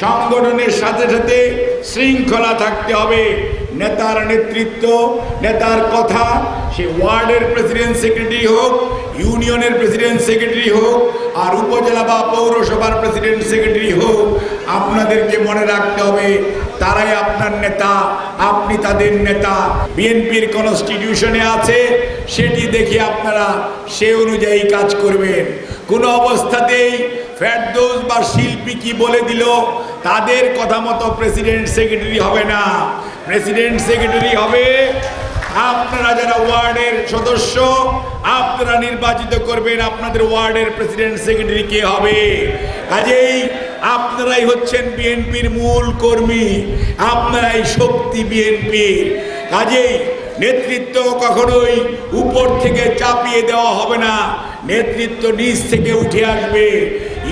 সংগঠনের সাথে সাথে শৃঙ্খলা থাকতে হবে। নেতার নেতৃত্ব, নেতার কথা, সে ওয়ার্ডের প্রেসিডেন্ট সেক্রেটারি হোক, ইউনিয়নের প্রেসিডেন্ট সেক্রেটারি হোক, আর উপজেলা বা পৌরসভার প্রেসিডেন্ট সেক্রেটারি হোক, আপনাদেরকে মনে রাখতে হবে, তারাই আপনার নেতা, আপনি তাদের নেতা। বিএনপির কনস্টিটিউশনে আছে, সেটি দেখে আপনারা সে অনুযায়ী কাজ করবেন। কোনো অবস্থাতেই ফেরদৌস বা শিল্পী কি বলে দিল? তাদের কথা মতো প্রেসিডেন্ট সেক্রেটারি হবে না। প্রেসিডেন্ট সেক্রেটারি হবে আপনারা যারা ওয়ার্ডের সদস্য, আপনারা নির্বাচিত করবেন আপনাদের ওয়ার্ডের প্রেসিডেন্ট সেক্রেটারি কে হবে। কাজেই আপনারাই হচ্ছেন বিএনপির মূল কর্মী, আপনারাই শক্তি বিএনপির। কাজেই নেতৃত্ব কখনোই উপর থেকে চাপিয়ে দেওয়া হবে না, নেতৃত্ব নিচ থেকে উঠে আসবে।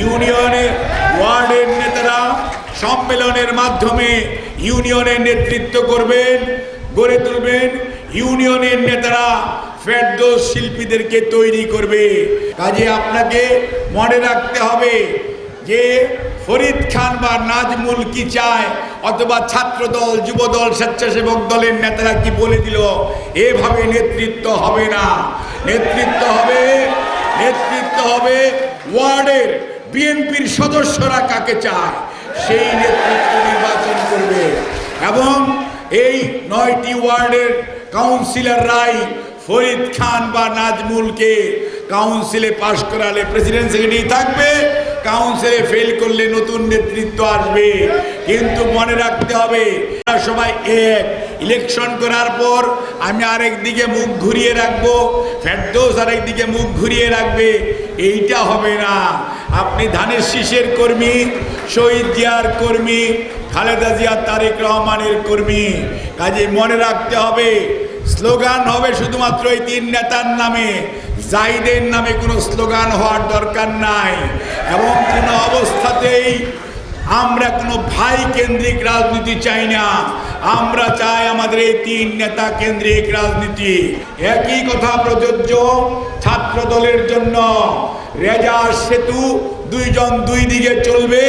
ইউনিয়নের ওয়ার্ডের নেতারা সম্মেলনের মাধ্যমে ইউনিয়নের নেতৃত্ব করবেন, গড়ে তুলবেন। ইউনিয়নের নেতারা ফেরদোস শিল্পীদেরকে তৈরি করবে। কাজে আপনাকে মনে রাখতে হবে যে ফরিদ খান বা নাজমুল কি চায় অথবা ছাত্র দল যুব দল স্বেচ্ছাসেবক দলের নেতারা কি বলে দিল, এভাবে নেতৃত্ব হবে না। নেতৃত্ব হবে নেতৃত্ব হবে ওয়ার্ডের বিএনপির সদস্যরা কাকে চায়? সেই নেতৃত্ব নির্বাচন করবে। এবং এই নয়টি ওয়ার্ডের কাউন্সিলররাই ফরিদ খান বা নাজমুলকে কাউন্সিলে পাশ করালে প্রেসিডেন্ট সেক্রেটারি থাকবে, কাউন্সিলে ফেল করলে নতুন নেতৃত্ব আসবে। কিন্তু মনে রাখতে হবে, সবাই এক। ইলেকশন করার পর আমি আরেক দিকে মুখ ঘুরিয়ে রাখব, ফেরদৌস আরেক দিকে মুখ ঘুরিয়ে রাখবে, এইটা হবে না। আপনি ধানের শীষের কর্মী, শহীদ জিয়ার কর্মী, খালেদা জিয়া, তারেক রহমানের কর্মী। কাজে মনে রাখতে হবে, স্লোগান হবে শুধুমাত্র এই তিন নেতার নামে। জাইদের নামে কোনো স্লোগান হওয়ার দরকার নাই। এবং কোনো অবস্থাতেই আমরা কোনো ভাই কেন্দ্রিক রাজনীতি চাই না। আমরা চাই আমাদের এই তিন নেতা কেন্দ্রিক রাজনীতি। একই কথা প্রযোজ্য ছাত্র দলের জন্য। রেজা সেতু দুইজন দুই দিকে চলবে।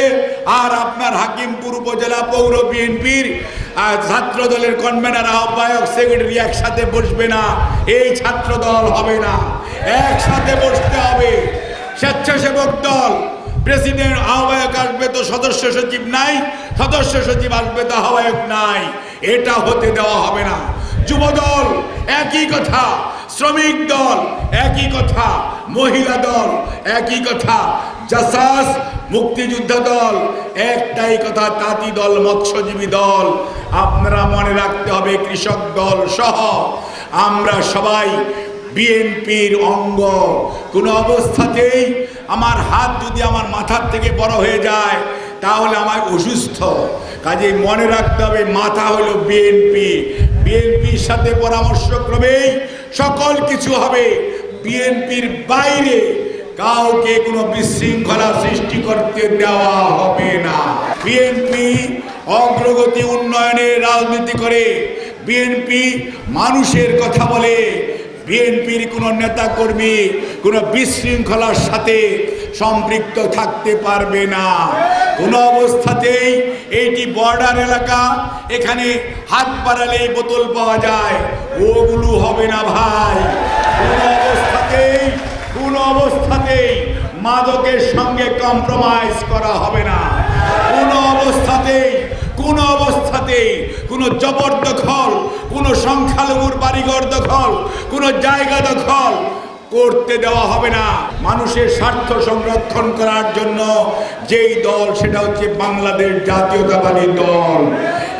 আর আপনার হাকিমপুর উপজেলা পৌর বিএনপির ছাত্র দলের কনভেনার আহ্বায়ক সেক্রেটারি একসাথে বসবে না। এই ছাত্র দল হবে না। একসাথে বসতে হবে। স্বেচ্ছাসেবক দল প্রেসিডেন্ট, আহ্বায়ক আসবে তো সদস্য সচিব নাই, সদস্য সচিব আসবে তো আহ্বায়ক নাই। এটা হতে দেওয়া হবে না। যুব দল একই কথা। শ্রমিক দল, একই কথা। মহিলা দল, একই কথা। জাসাস, মুক্তিযোদ্ধা দল, একটাই কথা, তাঁতি দল, মৎস্যজীবী দল। আপনারা মনে রাখতে হবে, কৃষক দল সহ আমরা সবাই বিএনপির অঙ্গ। কোনো অবস্থাতেই আমার হাত যদি আমার মাথার থেকে বড় হয়ে যায়, তাহলে আমার অসুস্থ। কাজে মনে রাখতে হবে, মাথা হলো বিএনপি। বিএনপির সাথে পরামর্শ ক্রমেই সকল কিছু হবে। বিএনপির বাইরে কাউকে কোনো বিশৃঙ্খলা সৃষ্টি করতে দেওয়া হবে না। বিএনপি অগ্রগতি উন্নয়নের রাজনীতি করে, বিএনপি মানুষের কথা বলে বিএনপির কোনো নেতাকর্মী কোনো বিশৃঙ্খলার সাথে সম্পৃক্ত থাকতে পারবে না। কোনো অবস্থাতেই এইটি বর্ডার এলাকা, এখানে হাত বাড়ালেই বোতল পাওয়া যায়। ওগুলো হবে না ভাই। কোনো অবস্থাতেই কোনো অবস্থাতেই মাদকের সঙ্গে কম্প্রোমাইজ করা হবে না। কোনো অবস্থাতেই কোনো অবস্থাতেই কোনো জবরদখল, কোনো সংখ্যালঘুর বাড়িঘর দখল, কোনো জায়গা দখল। করতে দেওয়া হবে না। মানুষের স্বার্থ সংরক্ষণ করার জন্য যেই দল, সেটা হচ্ছে বাংলাদেশ জাতীয়তাবাদী দল।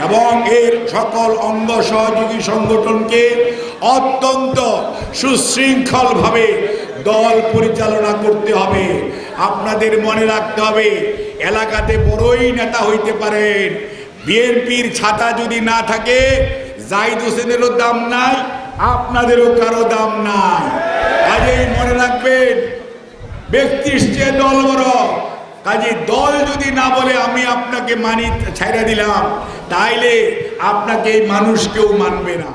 এবং এর সকল অঙ্গ সহযোগী সংগঠনকে অত্যন্ত সুশৃঙ্খলভাবে দল পরিচালনা করতে হবে। আপনাদের মনে রাখতে হবে, এলাকাতে বড়ই নেতা হইতে পারেন। বিএনপির ছাতা যদি না থাকে জাহিদ হোসেনেরও দাম নাই, আপনাদেরও কারও দাম নাই। কাজেই মনে রাখবেন, ব্যক্তির চেয়ে দল বড়। কাজে দল যদি না বলে আমি আপনাকে মানি, ছাইড়া দিলাম, তাইলে আপনাকে এই মানুষ কেউ মানবে না।